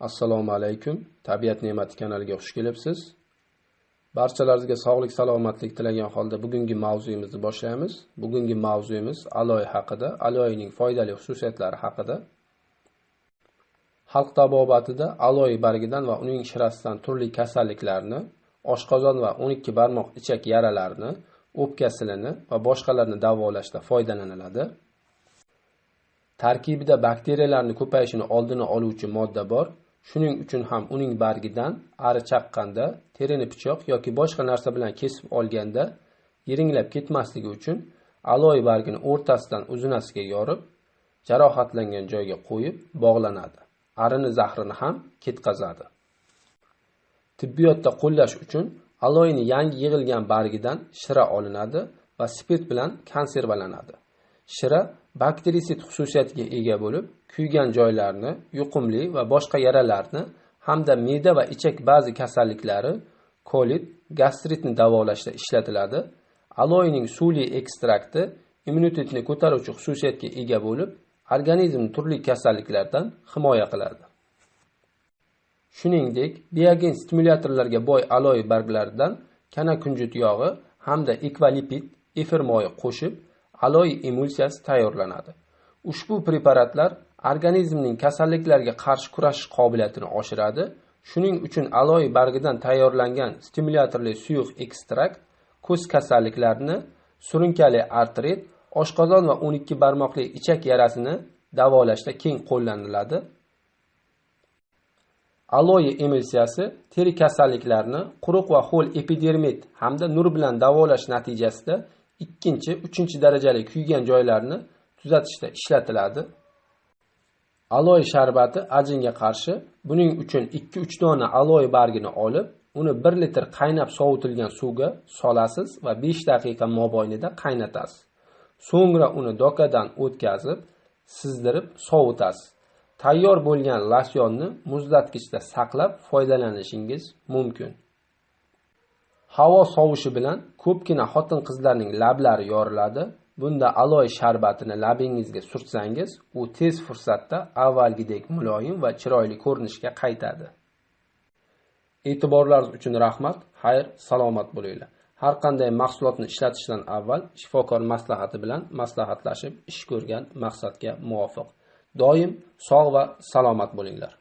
assalomu alaykum. Tabiat ne'mati kanaliga xush kelibsiz. Barchalaringizga sog'lik salomatlik tilagan holda bugungi mavzuyimizni boshlaymiz. Bugungi mavzuyimiz aloy haqida aloyning foydali xususiyatlari haqida. Xalq tabobatida aloy bargidan va uning shirasidan turli kasalliklarni oshqozon va 12 barmoq ichak yaralarini o'pka silini va boshqalarni davolashda foydalaniladi. Tarkibida bakteriyalarni ko'payishini oldini oluvchi modda bor. Shuning uchun ham uning bargidan ari chaqqanda terini pichoq yoki boshqa narsa bilan kesib olganda yiringlab ketmasligi uchun aloe bargini o'rtasidan uzunasiga yorib jarohatlangan joyga qo'yib bog'lanadi. Arini zahrini ham ketkazadi tibbiyotda qo'llash uchun aloyni yangi yig'ilgan bargidan shira olinadi va spirt bilan konservalanadi. Shira bakterisit xususiyatiga ega bo'lib kuygan joylarni yuqumli va boshqa yaralarni hamda me'da va ichak ba'zi kasalliklari kolit gastritni davolashda ishlatiladi. Aloyning suvli ekstrakti immunitetni ko'taruvchi xususiyatga ega bo'lib organizmni turli kasalliklardan himoya qiladi. Shuningdek biogen stimulyatorlarga boy aloe barglaridan kana kunjut yog'i hamda ekvalipid efir moyi qo'shib aloy emulsiyasi tayyorlanadi. Ushbu preparatlar organizmning kasalliklarga qarshi kurashish qobiliyatini oshiradi. Shuning uchun aloy bargidan tayyorlangan stimulyatorli suyuq ekstrakt ko'z kasalliklarini surunkali artrit oshqozon va 12 barmoqli ichak yarasini davolashda keng qo'llaniladi. Aloe emulsiyasi teri kasalliklarini quruq va ho'l epidermit hamda nur bilan davolash natijasida ikkinchi uchinchi darajali kuygan joylarni tuzatishda ishlatiladi. Aloy sharbati ajinga qarshi buning uchun 2-3 dona aloy bargini olib uni 1 litr qaynab sovutilgan suvga solasiz va 5 daqiqa mobaynida qaynatasiz. So'ngra uni dokadan o'tkazib sizdirib sovutasiz. Tayyor bo'lgan lasyonni muzlatgichda saqlab foydalanishingiz mumkin. Havo sovishi bilan ko'pgina xotin qizlarning lablari yoriladi. Bunda aloy sharbatini labingizga surtsangiz u tez fursatda avvalgidek muloyim va chiroyli ko'rinishga qaytadi. E'tiborlaringiz uchun rahmat. Xayr salomat bo'linglar. Har qanday mahsulotni ishlatishdan avval shifokor maslahati bilan maslahatlashib ish ko'rgan maqsadga muvofiq. Doim sog' va salomat bo'linglar.